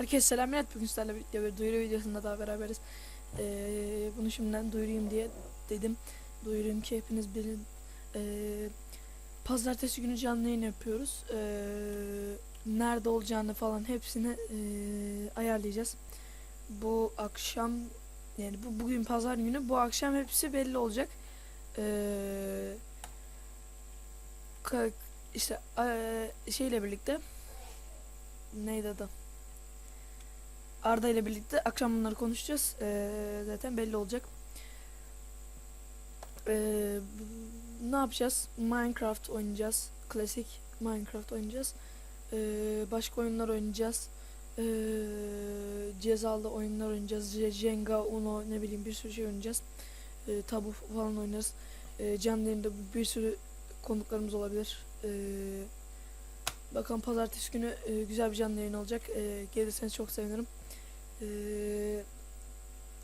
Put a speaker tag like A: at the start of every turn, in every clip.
A: Herkese selamlar. Bugün sizlerle birlikte bir duyuru videosunda daha beraberiz. Ee, bunu şimdiden duyurayım diye dedim. Duyurayım ki hepiniz bilin. Ee, pazartesi günü canlı yayın yapıyoruz. Ee, nerede olacağını falan hepsini ee, ayarlayacağız. Bu akşam yani bu bugün pazar günü bu akşam hepsi belli olacak. Ee, işte ee, şeyle birlikte neydi adı? Arda ile birlikte akşam bunları konuşacağız. Ee, zaten belli olacak. Ee, ne yapacağız? Minecraft oynayacağız. Klasik Minecraft oynayacağız. Ee, başka oyunlar oynayacağız. Ee, cezalı oyunlar oynayacağız. Je- Jenga, Uno ne bileyim bir sürü şey oynayacağız. Ee, tabu falan oynarız. Ee, canlı yayında bir sürü konuklarımız olabilir. Ee, bakalım pazartesi günü e, güzel bir canlı yayın olacak. Ee, gelirseniz çok sevinirim. Ee,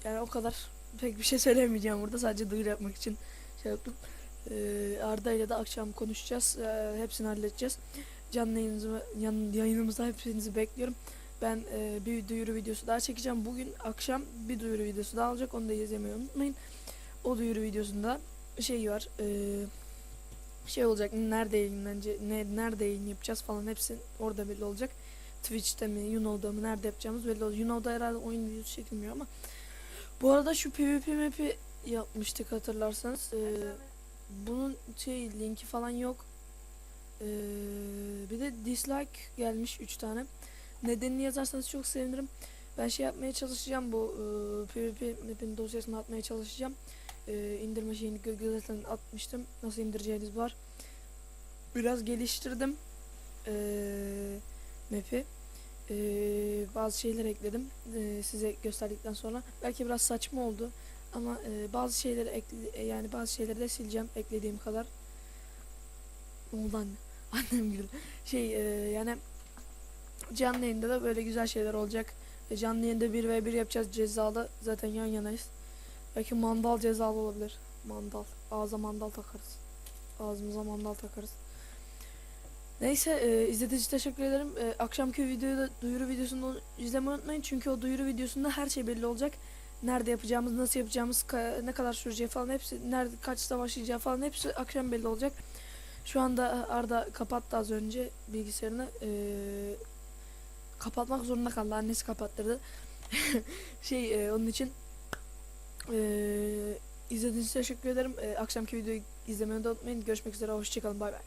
A: yani o kadar. Pek bir şey söylemeyeceğim burada. Sadece duyuru yapmak için şey yaptım. Ee, Arda ile de akşam konuşacağız. Ee, hepsini halledeceğiz. Canlı yayınımızı, yan, yayınımızda hepinizi bekliyorum. Ben e, bir duyuru videosu daha çekeceğim. Bugün akşam bir duyuru videosu daha olacak. Onu da izlemeyi unutmayın. O duyuru videosunda şey var. E, şey olacak. Nerede yayınlanacak, ne, nerede yayın yapacağız falan hepsi orada belli olacak. Twitch'te mi, Yuno'da mı, nerede yapacağımız belli olacak. Yuno'da herhalde oyun videosu çekilmiyor ama. Bu arada şu PvP map'i yapmıştık hatırlarsanız. Ee, bunun şey linki falan yok. Ee, bir de dislike gelmiş 3 tane. Nedenini yazarsanız çok sevinirim. Ben şey yapmaya çalışacağım bu e, PvP map'in dosyasını atmaya çalışacağım. E, indirme şeyini Google zaten atmıştım. Nasıl indireceğiniz var. Biraz geliştirdim. E, map'i. E, bazı şeyler ekledim. E, size gösterdikten sonra. Belki biraz saçma oldu. Ama e, bazı şeyleri ekle, yani bazı şeyleri de sileceğim eklediğim kadar. Oldu anne? Annem güldü. Şey e, yani canlı yayında da böyle güzel şeyler olacak. E, canlı yayında 1 ve 1 yapacağız cezalı. Zaten yan yanayız. Belki mandal cezalı olabilir. Mandal. Ağza mandal takarız. Ağzımıza mandal takarız. Neyse e, izlediğiniz teşekkür ederim. E, akşamki videoyu da duyuru videosunu izlemeyi unutmayın. Çünkü o duyuru videosunda her şey belli olacak. Nerede yapacağımız, nasıl yapacağımız, ka- ne kadar süreceği falan hepsi, nerede kaçta başlayacağı falan hepsi akşam belli olacak. Şu anda Arda kapattı az önce bilgisayarını. E, kapatmak zorunda kaldı. Annesi kapattırdı. şey e, onun için e, izlediğiniz için teşekkür ederim. E, akşamki videoyu izlemeyi unutmayın. Görüşmek üzere. Hoşçakalın. Bay bay.